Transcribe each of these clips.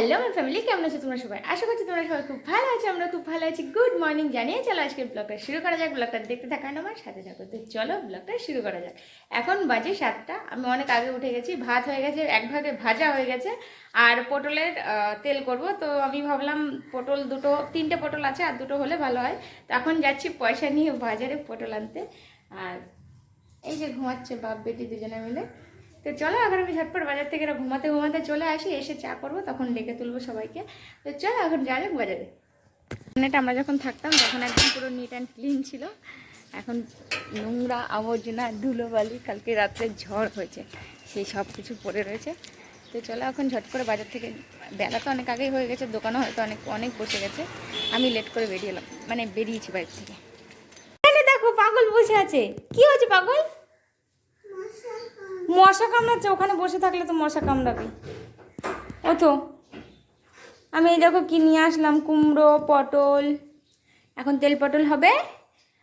Hello আমার family কেমন আছো তোমরা সবাই? আশা করছি তোমরা সবাই খুব ভালো আছো, আমরা খুব ভালো আছি। গুড মর্নিং জানিয়ে চলো আজকের ব্লগটা শুরু করা যাক। ব্লগটা দেখতে থাকার আমার সাথে থাকো। তো চলো ব্লগটা শুরু করা যাক। এখন বাজে সাতটা, আমি অনেক আগে উঠে গেছি, ভাত হয়ে গেছে, এক ভাগে ভাজা হয়ে গেছে, আর পটলের তেল করব। তো আমি ভাবলাম পটল দুটো, তিনটে পটল আছে, আর দুটো হলে ভালো হয়। তো এখন যাচ্ছি পয়সা নিয়ে বাজারে পটল আনতে। আর এই যে ঘুমাচ্ছে বাপ, বেটি দুজনে মিলে। তো চলো এখন আমি ঝটপট বাজার থেকে এরা ঘুমাতে ঘুমাতে চলে আসি, এসে চা করব, তখন ডেকে তুলবো সবাইকে। তো চলো এখন যা যাক বাজারে। এটা আমরা যখন থাকতাম, তখন একদম পুরো নিট অ্যান্ড ক্লিন ছিল। এখন নোংরা আবর্জনা, ধুলোবালি, কালকে রাত্রে ঝড় হয়েছে, সেই সব কিছু পড়ে রয়েছে। তো চলো এখন ঝট করে বাজার থেকে, বেলা তো অনেক আগেই হয়ে গেছে, দোকানও হয়তো অনেক অনেক বসে গেছে। আমি লেট করে বেরিয়ে এলাম মানে বেরিয়েছি বাড়ির থেকে। দেখো পাগল বসে আছে। কি হয়েছে পাগল? মশা কামড়াচ্ছে, ওখানে বসে থাকলে তো মশা কামড়াবে। ও তো আমি এই দেখো কি নিয়ে আসলাম, কুমড়ো, পটল। এখন তেল পটল হবে,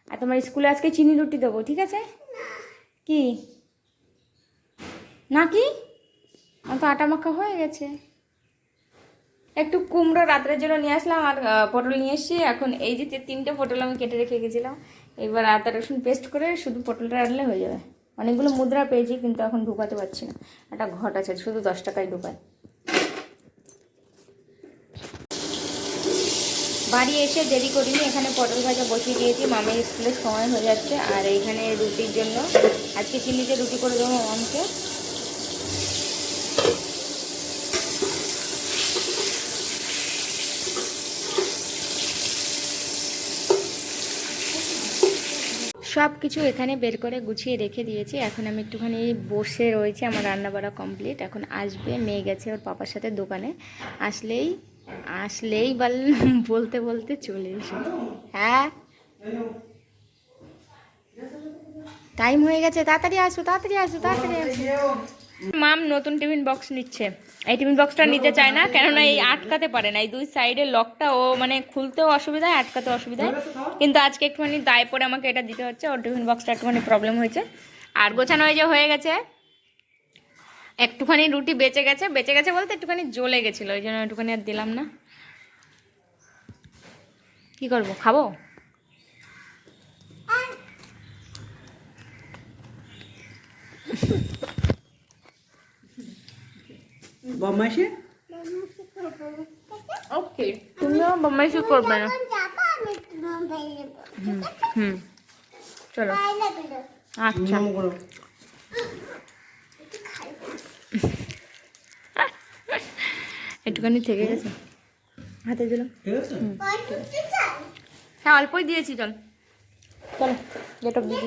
আর তোমার স্কুলে আজকে চিনি রুটি দেবো, ঠিক আছে? কি? না কি আমার তো আটা মাখা হয়ে গেছে। একটু কুমড়ো রাত্রের জন্য নিয়ে আসলাম, আর পটল নিয়ে এসেছি। এখন এই যে তিনটে পটল আমি কেটে রেখে গেছিলাম, এবার আদা রসুন পেস্ট করে শুধু পটলটা রাখলে হয়ে যাবে। অনেকগুলো মুদ্রা পেয়েছি, কিন্তু এখন ঢুকাতে পারছি না। একটা ঘট আছে, শুধু দশ টাকায় ঢুকায়। বাড়ি এসে দেরি করিনি, এখানে পটল ভাজা বসিয়ে দিয়েছি, মামের স্কুলের সময় হয়ে যাচ্ছে, আর এখানে রুটির জন্য, আজকে চিনিতে রুটি করে দেবো মামকে। সব কিছু এখানে বের করে গুছিয়ে রেখে দিয়েছি। এখন আমি একটুখানি বসে রয়েছি, আমার রান্না বাড়া কমপ্লিট। এখন আসবে, মেয়ে গেছে ওর পাপার সাথে দোকানে। আসলেই আসলেই বল, বলতে বলতে চলে এসে। হ্যাঁ? টাইম হয়ে গেছে, তাড়াতাড়ি আসো তাড়াতাড়ি আসো তাড়াতাড়ি আসো। মাম নতুন টিফিন বক্স নিচ্ছে। এই টিফিন বক্সটা নিতে চায় না, কেননা এই আটকাতে পারে না। এই দুই সাইডের লকটা ও মানে খুলতেও অসুবিধা হয় আটকাতে অসুবিধা। হয় কিন্তু আজকে একটুখানি দায় পরে আমাকে এটা দিতে হচ্ছে, ওর টিফিন বক্সটা একটুখানি প্রবলেম হয়েছে। আর গোছানো হয়ে যে হয়ে গেছে, একটুখানি রুটি বেঁচে গেছে। বেঁচে গেছে বলতে একটুখানি জ্বলে গেছিল, ওই জন্য একটুখানি আর দিলাম না। কি করব, খাব? বদমাইশি? ওকে। তুমিও বদমাইশি করবে না। হুম চলো। আচ্ছা। একটুখানি থেকে গেছে। হাতে দিলাম। হ্যাঁ অল্পই দিয়েছি চল। চলো গেট অফ দিয়ে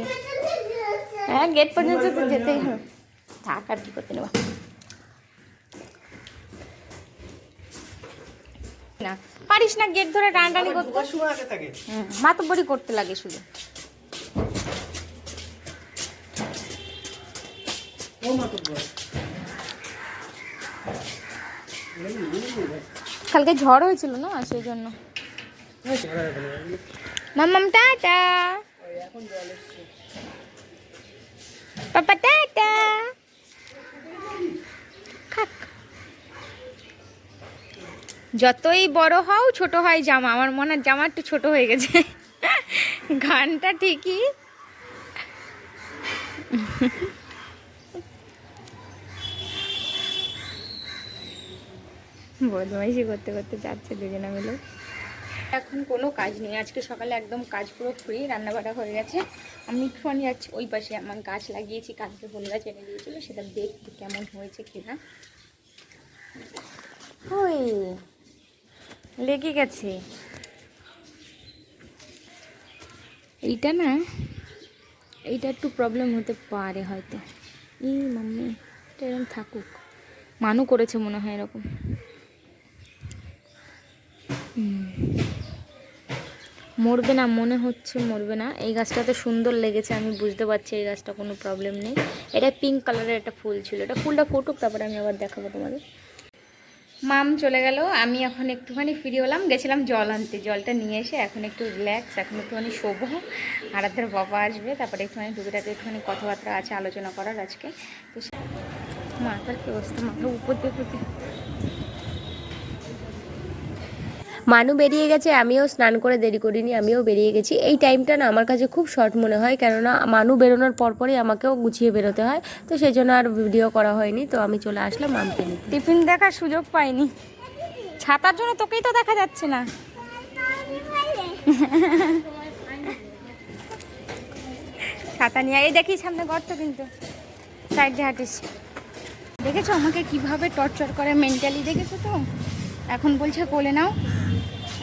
হ্যাঁ গেট পর্যন্ত তো যেতেই হবে। থাক আর কি করতে নেবা। না। পারিস না গেট ধরে টানাটানি করতে। মাতব্বরি করতে লাগে শুধু। কালকে ঝড় হয়েছিল না সেই জন্য। মাম্মাম টাটা। পাপা টাটা। যতই বড় হও, ছোট হয় জামা। আমার মনে হয় জামা একটু ছোট হয়ে গেছে। গানটা ঠিকই। বদমাইশি করতে করতে যাচ্ছে দুজনে মিলে। এখন কোনো কাজ নেই। আজকে সকালে একদম কাজ পুরো ফ্রি রান্নাবাড়া হয়ে গেছে। আমি একটুখানি যাচ্ছি ওই পাশে আমার গাছ লাগিয়েছি, কালকে ফুল গাছ এনে দিয়েছিল, সেটা দেখতে কেমন হয়েছে কিনা। ওই। লেগে গেছে। এইটা না, এইটা একটু প্রবলেম হতে পারে হয়তো। এই মাম্মি, এটা এরকম থাকুক। মানু করেছে মনে হয় এরকম। মরবে না, মনে হচ্ছে মরবে না। এই গাছটা তো সুন্দর লেগেছে, আমি বুঝতে পারছি এই গাছটা কোনো প্রবলেম নেই। এটা পিঙ্ক কালারের একটা ফুল ছিল। এটা ফুলটা ফুটুক, তারপরে আমি আবার দেখাবো তোমাদের। মাম চলে গেল, আমি এখন একটুখানি ফিরে হলাম, গেছিলাম জল আনতে। জলটা নিয়ে এসে এখন একটু রিল্যাক্স এখন একটুখানি শোবো। আরাধ্যের বাবা আসবে, তারপরে একটুখানি টুকিটাকে একটুখানি কথাবার্তা আছে, আলোচনা করার আজকে। তো মাথার কি অবস্থা? মাথার উপর দিয়ে মানু বেরিয়ে গেছে, আমিও স্নান করে দেরি করিনি, আমিও বেরিয়ে গেছি। এই টাইমটা না আমার কাছে খুব শর্ট মনে হয়, কেননা মানু বেরোনোর পরপরই আমাকেও গুছিয়ে বেরোতে হয়, তো সেই জন্য আর ভিডিও করা হয়নি, তো আমি চলে আসলাম মামকে নিতে। টিফিন দেখার সুযোগ পাইনি। ছাতার জন্য তোকেই তো দেখা যাচ্ছে না। ছাতা নিয়ে এই দেখি সামনে গর্ত কিন্তু। সাইড দিয়ে হাঁটিস। দেখেছ আমাকে কীভাবে টর্চার করে মেন্টালি দেখেছ তো? এখন বলছে কোলে নাও।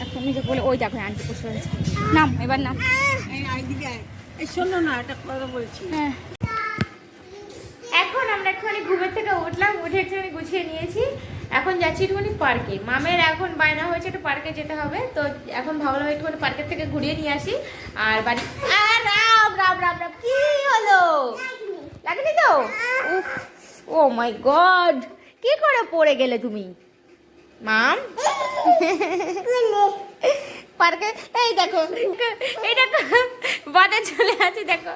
এখন নিজে বলে ওই দেখো আন্টি বসে রয়েছে। নাম এবার নাম। শোনো না একটা কথা বলছি। হ্যাঁ। এখন আমরা একটুখানি ঘুমের থেকে উঠলাম উঠে একটুখানি গুছিয়ে নিয়েছি। এখন যাচ্ছি একটুখানি পার্কে। মামের এখন বায়না হয়েছে একটু পার্কে যেতে হবে। তো এখন ভাবলাম একটুখানি পার্কের থেকে ঘুরিয়ে নিয়ে আসি আর বাড়ি আর রাম রাম রাম রাম কি হলো? লাগেনি তো? ও মাই গড কি করে পড়ে গেলে তুমি? মাম? পার্কে, এই দেখো। এই দেখো বাদে চলে আছি, দেখো।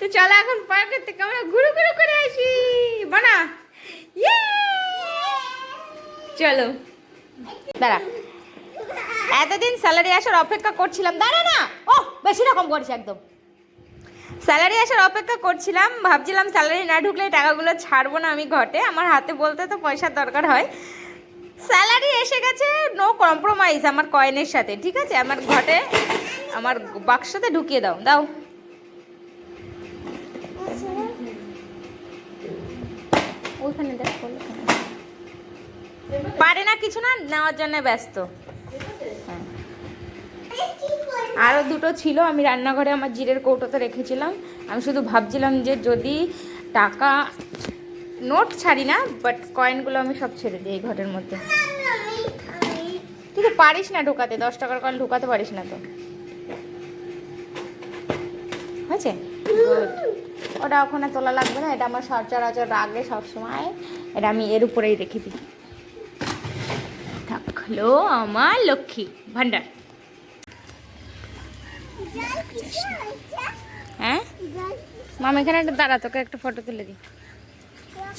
তো চলো এখন পার্কের থেকে আমরা ঘুরে ঘুরে করে আসি। বানা। ইয়ে! চলো। দাঁড়া। এতদিন স্যালারি আসার অপেক্ষা করছিলাম। দাঁড়া না। ও বেশি রকম করছে একদম। স্যালারি আসার অপেক্ষা করছিলাম। ভাবছিলাম স্যালারি না ঢুকলে টাকাগুলো ছাড়বো না আমি ঘটে। আমার হাতে বলতে তো পয়সার দরকার হয়। স্যালারি এসে গেছে নো কম্প্রোমাইজ আমার কয়েনের সাথে, ঠিক আছে? আমার ঘটে, আমার বাক্সতে ঢুকিয়ে দাও দাও। পারে না কিছু না, নেওয়ার জন্য ব্যস্ত। হ্যাঁ। আরও দুটো ছিল, আমি রান্নাঘরে আমার জিরের কৌটোতে রেখেছিলাম। আমি শুধু ভাবছিলাম যে যদি টাকা নোট ছাড়ি না বাট কয়েনগুলো আমি সব ছেড়ে দিই এই ঘরের মধ্যে। তুই তো পারিস না ঢোকাতে, দশ টাকার কয়েন ঢোকাতে পারিস না তো। হয়েছে? ওটা ওখানে তোলা লাগবে না, এটা আমার সচরাচর রাগে সবসময়। এটা আমি এর উপরেই রেখে দিই। থাকল আমার লক্ষ্মী ভান্ডার হ্যাঁ? মাম, এখানে একটা দাঁড়া, তোকে একটা ফটো তুলে দিই।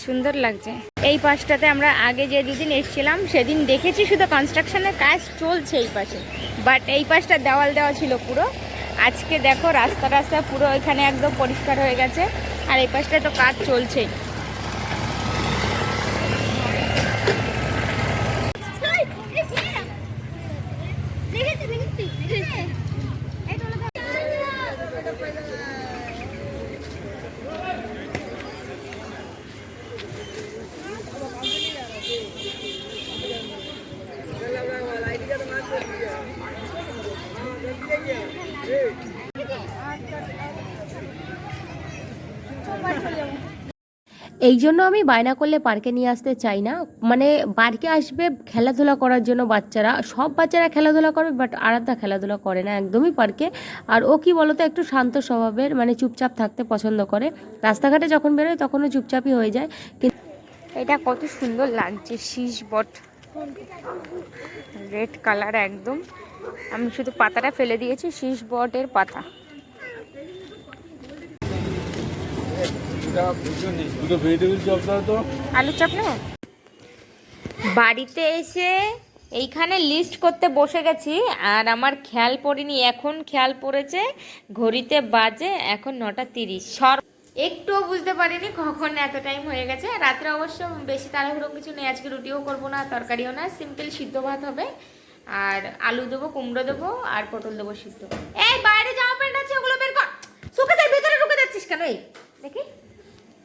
সুন্দর লাগছে। এই পাশটাতে আমরা আগে যে দুদিন এসেছিলাম, সেদিন দেখেছি শুধু কনস্ট্রাকশনের কাজ চলছে এই পাশে। বাট এই পাশটা দেওয়াল দেওয়া ছিল পুরো। আজকে দেখো রাস্তা রাস্তা পুরো এখানে একদম পরিষ্কার হয়ে গেছে। আর এই পাশটা তো কাজ চলছেই। এই জন্য আমি বায়না করলে পার্কে নিয়ে আসতে চাই না। মানে পার্কে আসবে খেলাধুলা করার জন্য বাচ্চারা। সব বাচ্চারা খেলাধুলা করবে বাট আরাধ্যা খেলাধুলা করে না একদমই পার্কে। আর ও কি বলতো, একটু শান্ত স্বভাবের মানে চুপচাপ থাকতে পছন্দ করে। রাস্তাঘাটে যখন বেরোয় তখনও চুপচাপই হয়ে যায়। কিন্তু এটা কত সুন্দর লাগছে, শীষ বট। রেড কালার একদম। আমি শুধু পাতাটা ফেলে দিয়েছি, শীষ বটের পাতা। বাড়িতে এসে এইখানে লিস্ট করতে বসে গেছি, আর আমার খেয়াল পড়েনি, এখন খেয়াল পড়েছে, ঘড়িতে বাজে এখন নটা তিরিশ। একটুও বুঝতে পারিনি কখন এত টাইম হয়ে গেছে, রাত্রে অবশ্য বেশি তাড়াহুড়ো কিছু নেই, আজকে রুটিও করব না, তরকারিও না সিম্পল সিদ্ধ ভাত হবে, আর আলু দেবো, কুমড়ো দেবো, আর পটল দেবো সিদ্ধ। এই বাইরে জামা প্যান্ট আছে ওগুলো বের কর। সুখেদের ভিতরে ঢুকে যাচ্ছিস কেন? এই, দেখি।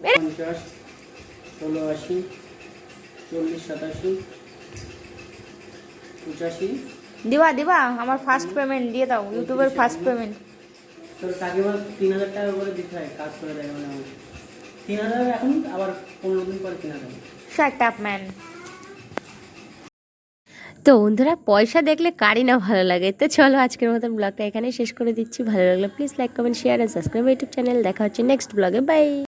পঞ্চাশ ষোলো আশি চল্লিশ সাতাশি পঁচাশি। দিবা দিবা আমার ফার্স্ট পেমেন্ট দিয়ে দাও ইউটিউবের ফার্স্ট পেমেন্ট তোর কাকে বল তিন হাজার টাকা করে দিতে হয় কাজ করে দেয় মানে আমাকে। তিন হাজার এখন আবার পনেরো দিন পরে তিন হাজার আপ ম্যান তো বন্ধুরা পয়সা দেখলে কারই না ভালো লাগে। তো চলো আজকের মতন ব্লগটা এখানে শেষ করে দিচ্ছি। ভালো লাগল প্লিজ লাইক কমেন্ট শেয়ার আর সাবস্ক্রাইব ইউটিউব চ্যানেল দেখা হচ্ছে নেক্সট ব্লগে বাই